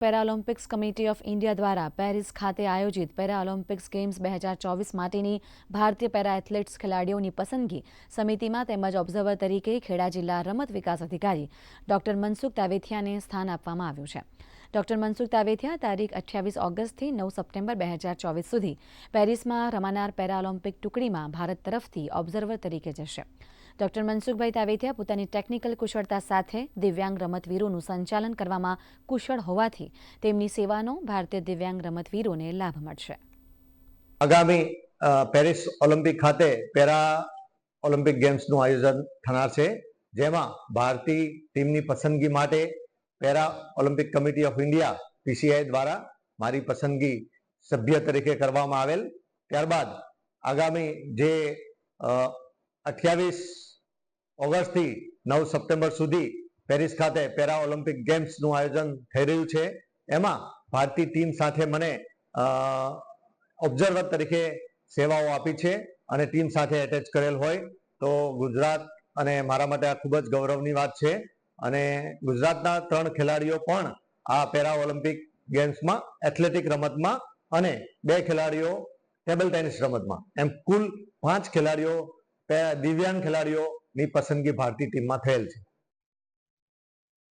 Para olympics committee of India દ્વારા Paris ખાતે આયોજિત પેરાઓલિમ્પિક્સ ગેમ્સ બે હજાર ચોવીસ માટેની ભારતીય પેરા એથ્લેટ્સ ખેલાડીઓની પસંદગી સમિતિમાં તેમજ ઓબ્ઝર્વર તરીકે ખેડા જિલ્લા રમત વિકાસ અધિકારી ડોક્ટર મનસુખ તાવેથિયાને સ્થાન આપવામાં આવ્યું છે. ડોક્ટર મનસુખ તાવેથિયા તારીખ અઠ્યાવીસ ઓગસ્ટથી નવ સપ્ટેમ્બર બે હજાર ચોવીસ સુધી. પેરિસમાં રમાનાર પેરાઓલિમ્પિક ટુકડીમાં ભારત તરફથી ઓબ્ઝર્વર તરીકે જશે. ડોક્ટર મનસુખભાઈ તાવેથિયા પોતાની ટેકનિકલ કુશળતા સાથે દિવ્યાંગ રમતવીરોનું સંચાલન કરવામાં કુશળ હોવાથી તેમની સેવાનો ભારતીય દિવ્યાંગ રમતવીરોને લાભ મળશે. આગામી પેરિસ ઓલિમ્પિક ખાતે પેરા ઓલિમ્પિક ગેમ્સનું આયોજન થનાર છે, જેમાં ભારતીય ટીમની પસંદગી માટે para Olympic committee of India PCI દ્વારા મારી પસંદગી સભ્ય તરીકે કરવામાં આવેલ. ત્યારબાદ આગામી જે અઠ્યાવીસ ઓગસ્ટથી નવ સપ્ટેમ્બર સુધી પેરિસ ખાતે પેરા ઓલિમ્પિક ગેમ્સનું આયોજન થઈ રહ્યું છે. એમાં ભારતીય ટીમ સાથે મને ઓબ્ઝર્વર તરીકે સેવાઓ આપી છે અને ટીમ સાથે એટેચ કરેલ હોય તો ગુજરાત અને મારા માટે આ ખૂબ જ ગૌરવની વાત છે. અને ગુજરાતના ત્રણ ખેલાડીઓ પણ આ પેરા ઓલિમ્પિક ગેમ્સમાં એથ્લેટિક રમતમાં અને બે ખેલાડીઓ ટેબલ ટેનિસ રમતમાં. એમ કુલ પાંચ ખેલાડીઓ દિવ્યાંગ ખેલાડીઓની પસંદગી ભારતીય ટીમમાં થયેલ છે.